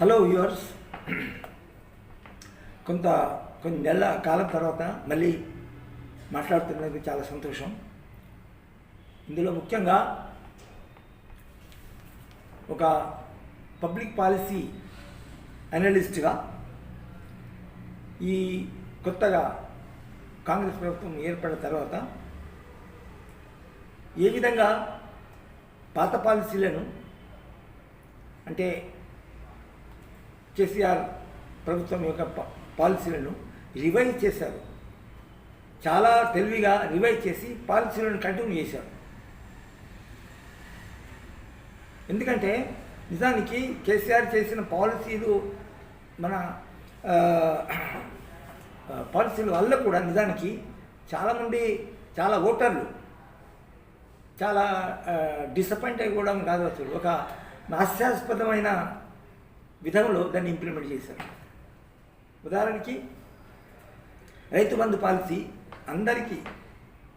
Hello viewers కొంత కొన్ని నెలల కాలం తర్వాత మళ్ళీ మాట్లాడుతున్నందుకు చాలా సంతోషం. ఇందులో ముఖ్యంగా ఒక పబ్లిక్ పాలసీ అనలిస్ట్గా ఈ కొత్తగా కాంగ్రెస్ ప్రభుత్వం ఏర్పడిన తర్వాత ఏ విధంగా పాత పాలసీలను అంటే కేసీఆర్ ప్రభుత్వం యొక్క పాలసీలను రివైజ్ చేశారు. చాలా తెలివిగా రివైజ్ చేసి పాలసీలను కంటిన్యూ చేశారు. ఎందుకంటే నిజానికి కేసీఆర్ చేసిన పాలసీలు మన పాలసీల వల్ల కూడా నిజానికి చాలామంది చాలా ఓటర్లు చాలా డిసప్పాయింట్ అయిపోవడం కాదు అసలు ఒక హాస్యాస్పదమైన విధంలో దాన్ని ఇంప్లిమెంట్ చేశారు. ఉదాహరణకి రైతు బంధు పాలసీ అందరికీ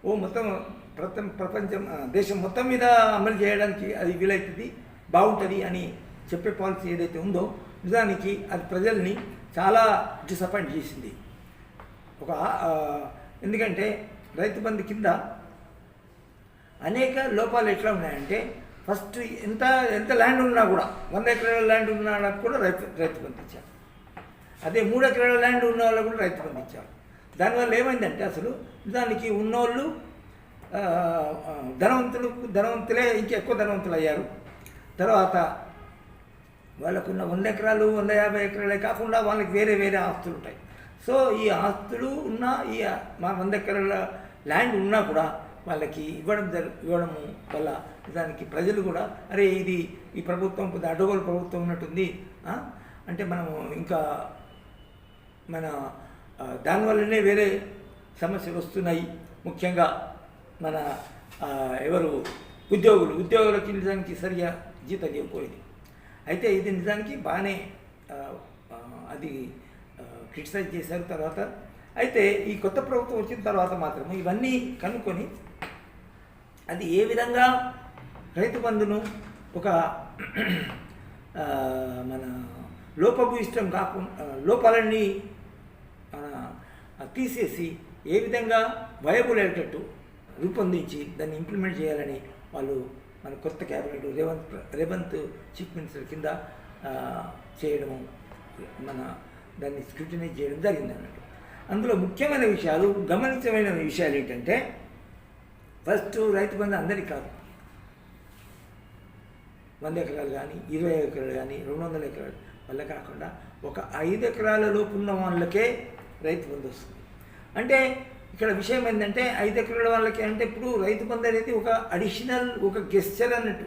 ఓ మొత్తం ప్రపంచం ప్రపంచం దేశం మొత్తం మీద అమలు చేయడానికి అది వీలవుతుంది బాగుంటుంది అని చెప్పే పాలసీ ఏదైతే ఉందో నిజానికి అది ప్రజల్ని చాలా డిసప్పాయింట్ చేసింది. ఒక ఎందుకంటే రైతు బంధు కింద అనేక లోపాలు ఎట్లా ఉన్నాయంటే ఫస్ట్ ఎంత ఎంత ల్యాండ్ ఉన్నా కూడా వంద ఎకరాల ల్యాండ్ ఉన్న వాళ్ళకి కూడా రైతు రైతు పంపించాం అదే మూడు ఎకరాల ల్యాండ్ ఉన్న వాళ్ళకు కూడా రైతు పంపించాం దానివల్ల ఏమైందంటే అసలు దానికి ఉన్నోళ్ళు ధనవంతులు ధనవంతులే ఇంకా ఎక్కువ ధనవంతులు అయ్యారు. తర్వాత వాళ్ళకున్న వంద ఎకరాలు వంద యాభై ఎకరాలే కాకుండా వాళ్ళకి వేరే వేరే ఆస్తులు ఉంటాయి సో ఈ ఆస్తులు ఉన్న ఈ మా వంద ఎకరాల ల్యాండ్ ఉన్నా కూడా వాళ్ళకి ఇవ్వడం జరు ఇవ్వడము వల్ల దానికి ప్రజలు కూడా అరే ఇది ఈ ప్రభుత్వం కొద్దిగా అడ్డగోలు ప్రభుత్వం ఉన్నట్టుంది అంటే మనము ఇంకా మన దానివల్లనే వేరే సమస్యలు వస్తున్నాయి. ముఖ్యంగా మన ఎవరు ఉద్యోగులు ఉద్యోగులకి నిజానికి సరిగా జీతం ఇవ్వకపోయింది. అయితే ఇది నిజానికి బాగానే అది క్రిటిసైజ్ చేశారు తర్వాత. అయితే ఈ కొత్త ప్రభుత్వం వచ్చిన తర్వాత మాత్రం ఇవన్నీ కనుక్కొని అది ఏ విధంగా? రైతు బంధును ఒక మన లోపభూయిష్టం కాకుండా లోపాలన్నీ మన తీసేసి ఏ విధంగా వయబుల్ అయ్యేటట్టు రూపొందించి దాన్ని ఇంప్లిమెంట్ చేయాలని వాళ్ళు మన కొత్త cabinet Revanth Revanth chief minister కింద చేయడము మన దాన్ని స్క్రూటినైజ్ చేయడం జరిగింది అన్నట్టు అందులో ముఖ్యమైన విషయాలు గమనించమైన విషయాలు ఏంటంటే ఫస్ట్ రైతు బంధు అందరికీ కాదు. వంద ఎకరాలు కానీ ఇరవై ఎకరాలు కానీ రెండు వందల ఎకరాలు వల్ల కాకుండా ఒక ఐదు ఎకరాల లోపు ఉన్న వాళ్ళకే రైతు బంధు వస్తుంది. అంటే ఇక్కడ విషయం ఏంటంటే ఐదు ఎకరాల వాళ్ళకి అంటే ఇప్పుడు రైతు బంధు అనేది ఒక అడిషనల్ ఒక గెస్చర్ అన్నట్టు.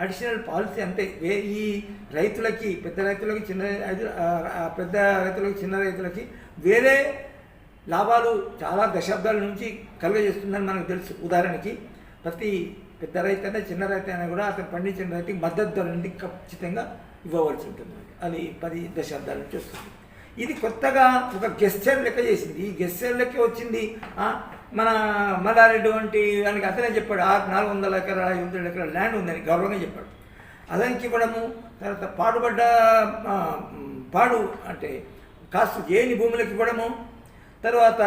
అడిషనల్ పాలసీ అంతే. వే ఈ రైతులకి పెద్ద రైతులకి చిన్న రైతు- పెద్ద రైతులకి చిన్న రైతులకి వేరే లాభాలు చాలా దశాబ్దాల నుంచి కలుగజేస్తుందని మనకు తెలుసు. ఉదాహరణకి ప్రతి పెద్ద రైతు అయినా చిన్న రైతు అయినా కూడా అతను పండించిన రైతుకి మద్దతు ధర నుండి ఖచ్చితంగా ఇవ్వవలసి ఉంటుంది. అది పది దశాబ్దాల నుంచి వస్తుంది. ఇది కొత్తగా ఒక గెస్చర్ లెక్క చేసింది. ఈ గెస్చర్ లెక్క వచ్చింది. మన మల్లారెడ్డి వంటి దానికి అతనే చెప్పాడు. ఆ నాలుగు వందల ఎకరాల ఐదు వందల ఎకరాల ల్యాండ్ ఉందని గౌరవంగా చెప్పాడు. అతనికి ఇవ్వడము తర్వాత పాడుపడ్డ పాడు అంటే కాస్త ఏని భూములకు ఇవ్వడము తర్వాత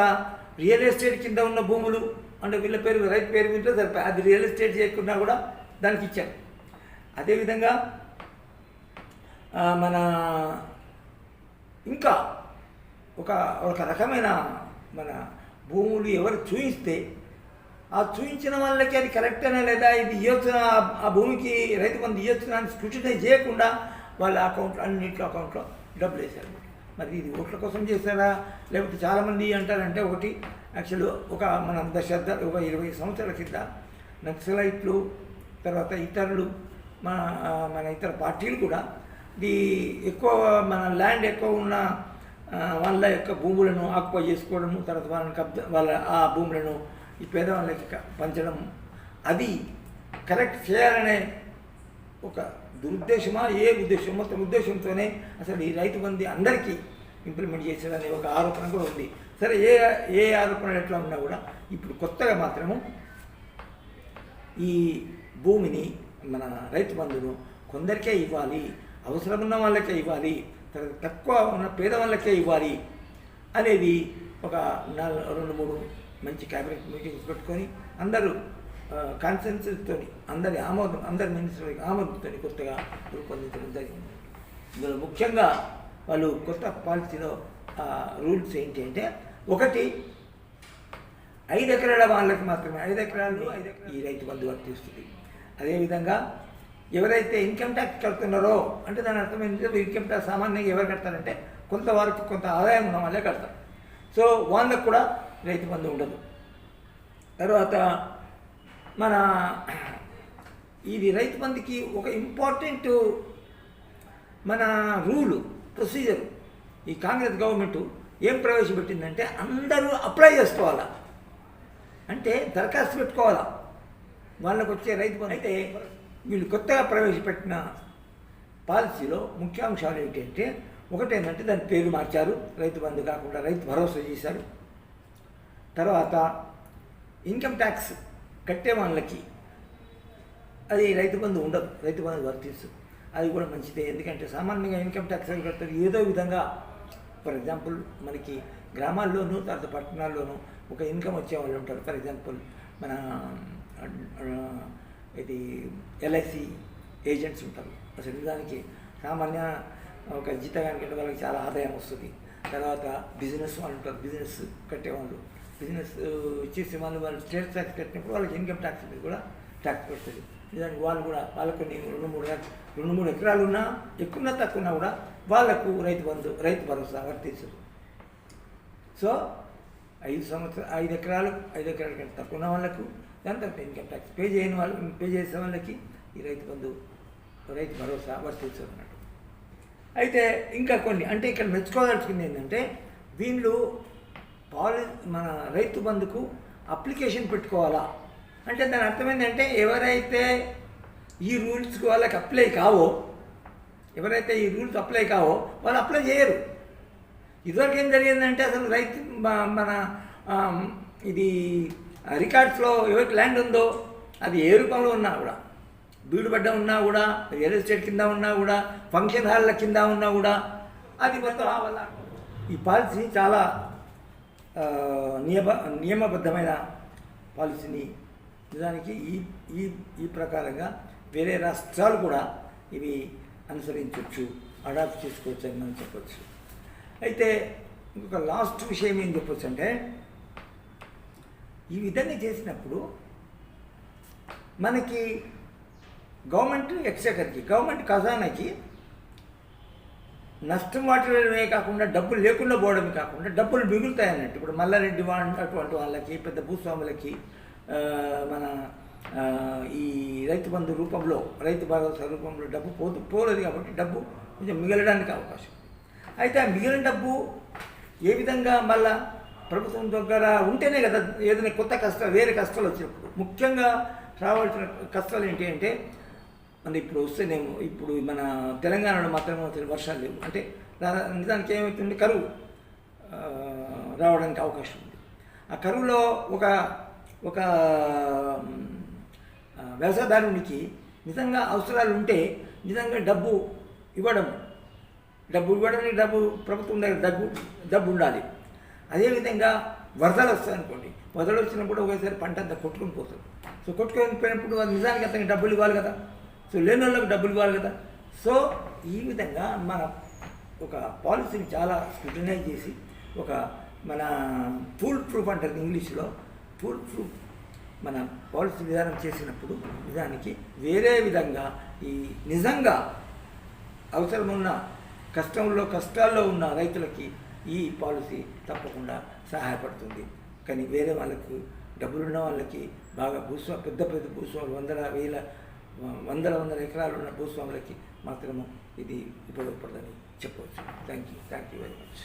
రియల్ ఎస్టేట్ కింద ఉన్న భూములు అంటే వీళ్ళ పేరు రైతు పేరు మీద సరిపోయి అది రియల్ ఎస్టేట్ చేయకుండా కూడా దానికి ఇచ్చారు. అదేవిధంగా మన ఇంకా ఒక ఒక రకమైన మన భూములు ఎవరు చూయిస్తే ఆ చూయించిన వాళ్ళకి అది కరెక్టేనా లేదా ఇది ఇవ్వచ్చు ఆ భూమికి రైతు బంధు ఇవ్వచ్చు అని స్క్రూటినైజ్ చేయకుండా వాళ్ళ అకౌంట్లో అన్నింటి అకౌంట్లో డబ్బులు వేశారు. మరి ఇది ఓట్ల కోసం చేశారా? లేకపోతే చాలామంది అంటారంటే ఒకటి యాక్చువల్ ఒక మన దశాబ్ద ఒక ఇరవై సంవత్సరాల కింద నక్సలైట్లు తర్వాత ఇతరులు మన మన ఇతర పార్టీలు కూడా ఈ ఎక్కువ మన ల్యాండ్ ఎక్కువ ఉన్న వాళ్ళ యొక్క భూములను ఆక్యుపై చేసుకోవడము తర్వాత వాళ్ళని కబ్జా వాళ్ళ ఆ భూములను ఈ పేదవాళ్ళకి పంచడం అది కరెక్ట్ చేయాలనే ఒక దురుద్దేశమా? ఏ ఉద్దేశం? మొత్తం ఉద్దేశంతోనే అసలు ఈ రైతు బంధు అందరికీ ఇంప్లిమెంట్ చేసేదనే ఒక ఆరోపణ కూడా ఉంది. సరే ఏ ఏ ఆరోపణలు ఎట్లా ఉన్నా కూడా ఇప్పుడు కొత్తగా మాత్రము ఈ భూమిని మన రైతు బంధును కొందరికే ఇవ్వాలి అవసరం ఉన్న వాళ్ళకే ఇవ్వాలి తర్వాత తక్కువ ఉన్న పేద వాళ్ళకే ఇవ్వాలి అనేది ఒక నాలుగు రెండు మూడు మంచి క్యాబినెట్ మీటింగ్స్ పెట్టుకొని అందరూ కాన్సెన్సెస్తో అందరి ఆమోదం అందరి మినిస్టర్ ఆమోదంతో కొత్తగా రూపొందించడం జరిగింది. ఇందులో ముఖ్యంగా వాళ్ళు కొత్త పాలసీలో రూల్స్ ఏంటి అంటే ఒకటి ఐదు ఎకరాల వాళ్ళకి మాత్రమే ఐదు ఎకరాలు ఐదు ఎకరాలు ఈ రైతు బంధు వర్తిస్తుంది అదేవిధంగా ఎవరైతే ఇన్కమ్ ట్యాక్స్ కడుతున్నారో అంటే దాని అర్థం ఏంటంటే ఇన్కమ్ ట్యాక్స్ సామాన్యంగా ఎవరు కడతారంటే కొంతవరకు కొంత ఆదాయం ఉన్న వాళ్ళే కడతారు. సో వాళ్ళకు కూడా రైతు బంధు ఉండదు. తర్వాత మన ఇది రైతు బంధుకి ఒక ఇంపార్టెంట్ మన రూలు ప్రొసీజర్ ఈ కాంగ్రెస్ గవర్నమెంట్ ఏం ప్రవేశపెట్టిందంటే అందరూ అప్లై చేసుకోవాలా. అంటే దరఖాస్తు పెట్టుకోవాలా. వాళ్ళకు వచ్చే రైతు బంధు అయితే వీళ్ళు కొత్తగా ప్రవేశపెట్టిన పాలసీలో ముఖ్యాంశాలు ఏంటంటే ఒకటేంటంటే దాని పేరు మార్చారు. రైతు బంధు కాకుండా రైతు భరోసా చేశారు. తర్వాత ఇన్కమ్ ట్యాక్స్ కట్టే వాళ్ళకి అది రైతు బంధు ఉండదు రైతు బంధు వర్తిస్తుంది అది కూడా మంచిదే. ఎందుకంటే సామాన్యంగా ఇన్కమ్ ట్యాక్స్ ఎవరు కడతారు. ఏదో విధంగా ఫర్ ఎగ్జాంపుల్ మనకి గ్రామాల్లోనూ తర్వాత పట్టణాల్లోనూ ఒక ఇన్కమ్ వచ్చే వాళ్ళు ఉంటారు. ఫర్ ఎగ్జాంపుల్ మన ఇది ఎల్ఐసి ఏజెంట్స్ ఉంటారు. అసలు దానికి సామాన్య ఒక జీతగానికి వాళ్ళకి చాలా ఆదాయం వస్తుంది. తర్వాత బిజినెస్ వాళ్ళు ఉంటారు. బిజినెస్ కట్టేవాళ్ళు. బిజినెస్ uh, చేసి వాళ్ళు వాళ్ళు స్టేట్ ట్యాక్స్ కట్టినప్పుడు వాళ్ళకి ఇన్కమ్ ట్యాక్స్ మీద కూడా ట్యాక్స్ పడుతుంది. నిజానికి వాళ్ళు కూడా వాళ్ళకు కొన్ని రెండు మూడు రెండు మూడు ఎకరాలు ఉన్నా ఎక్కువ తక్కువ ఉన్నా కూడా వాళ్ళకు రైతు బంధు రైతు భరోసా వర్తిస్తుంది. సో ఐదు సంవత్సరం ఐదు ఎకరాలు ఐదు ఎకరాల కంటే తక్కువ ఉన్న వాళ్ళకు దాని తర్వాత ఇన్కమ్ ట్యాక్స్ పే చేయని వాళ్ళు పే చేసే వాళ్ళకి ఈ రైతు బంధు రైతు భరోసా వర్తిస్తుంది అన్నట్టు. అయితే ఇంకా కొన్ని అంటే ఇక్కడ మెచ్చుకోవాల్సింది ఏంటంటే వీళ్ళు పాలి మన రైతు బంధుకు అప్లికేషన్ పెట్టుకోవాలా? అంటే దాని అర్థమైందంటే ఎవరైతే ఈ రూల్స్కి వాళ్ళకి అప్లై కావో ఎవరైతే ఈ రూల్స్ అప్లై కావో వాళ్ళు అప్లై చేయరు. ఇదివరకు ఏం జరిగిందంటే అసలు రైతు మన ఇది రికార్డ్స్లో ఎవరికి ల్యాండ్ ఉందో అది ఏ రూపంలో ఉన్నా కూడా బీడుబడ్డ ఉన్నా కూడా రియల్ ఎస్టేట్ కింద ఉన్నా కూడా ఫంక్షన్ హాల్ల కింద ఉన్నా కూడా అది మొత్తం రావాలా? ఈ పాలసీ చాలా నియమ నియమబద్ధమైన పాలసీని నిజానికి ఈ ఈ ఈ ప్రకారంగా వేరే రాష్ట్రాలు కూడా ఇవి అనుసరించవచ్చు అడాప్ట్ చేసుకోవచ్చు అని మనం చెప్పవచ్చు అయితే ఇంకొక లాస్ట్ విషయం ఏం చెప్పొచ్చు అంటే ఈ విధంగా చేసినప్పుడు మనకి గవర్నమెంట్ ఎక్స్చకర్కి గవర్నమెంట్ ఖజానాకి నష్టం వాటినే కాకుండా డబ్బులు లేకుండా పోవడమే కాకుండా డబ్బులు మిగులుతాయి అన్నట్టు ఇప్పుడు మల్లారెడ్డి వాళ్ళ అటువంటి వాళ్ళకి పెద్ద భూస్వాములకి మన ఈ రైతు బంధు రూపంలో రైతు భరోసా రూపంలో డబ్బు పోదు పోలేదు కాబట్టి డబ్బు కొంచెం మిగలడానికి అవకాశం. అయితే ఆ మిగిలిన డబ్బు ఏ విధంగా మళ్ళా ప్రభుత్వం దగ్గర ఉంటేనే కదా ఏదైనా కొత్త కష్టాలు వేరే కష్టాలు వచ్చినప్పుడు. ముఖ్యంగా రావాల్సిన కష్టాలు ఏంటి అంటే అంటే ఇప్పుడు వస్తేనేమో ఇప్పుడు మన తెలంగాణలో మాత్రమే వర్షాలు లేవు. అంటే నిజానికి ఏమవుతుంది కరువు రావడానికి అవకాశం ఉంది. ఆ కరువులో ఒక ఒక వ్యవసాయదారునికి నిజంగా అవసరాలు ఉంటే నిజంగా డబ్బు ఇవ్వడం డబ్బు ఇవ్వడానికి డబ్బు ప్రభుత్వం దగ్గర డబ్బు డబ్బు ఉండాలి. అదేవిధంగా వరదలు వస్తాయి అనుకోండి. వరదలు వచ్చినప్పుడు ఒకేసారి పంట అంతా కొట్టుకొని పోతుంది. సో కొట్టుకొని పోయినప్పుడు నిజానికి అతనికి డబ్బులు ఇవ్వాలి కదా. సో లేని వాళ్ళకి డబ్బులు ఇవ్వాలి కదా. సో ఈ విధంగా మన ఒక పాలసీని చాలా స్క్రూటనైజ్ చేసి ఒక మన ఫుల్ ప్రూఫ్ అంటారు ఇంగ్లీష్లో ఫుల్ ప్రూఫ్ మన పాలసీ విధానం చేసినప్పుడు నిజానికి వేరే విధంగా ఈ నిజంగా అవసరమున్న కష్టంలో కష్టాల్లో ఉన్న రైతులకి ఈ పాలసీ తప్పకుండా సహాయపడుతుంది. కానీ వేరే వాళ్ళకు డబ్బులున్న వాళ్ళకి బాగా భూస్వా పెద్ద పెద్ద భూస్వాములు వందల వేల వందల వందల ఎకరాలు ఉన్న భూస్వాములకి మాత్రము ఇది ఉపయోగపడదని చెప్పవచ్చు. Thank you thank you very much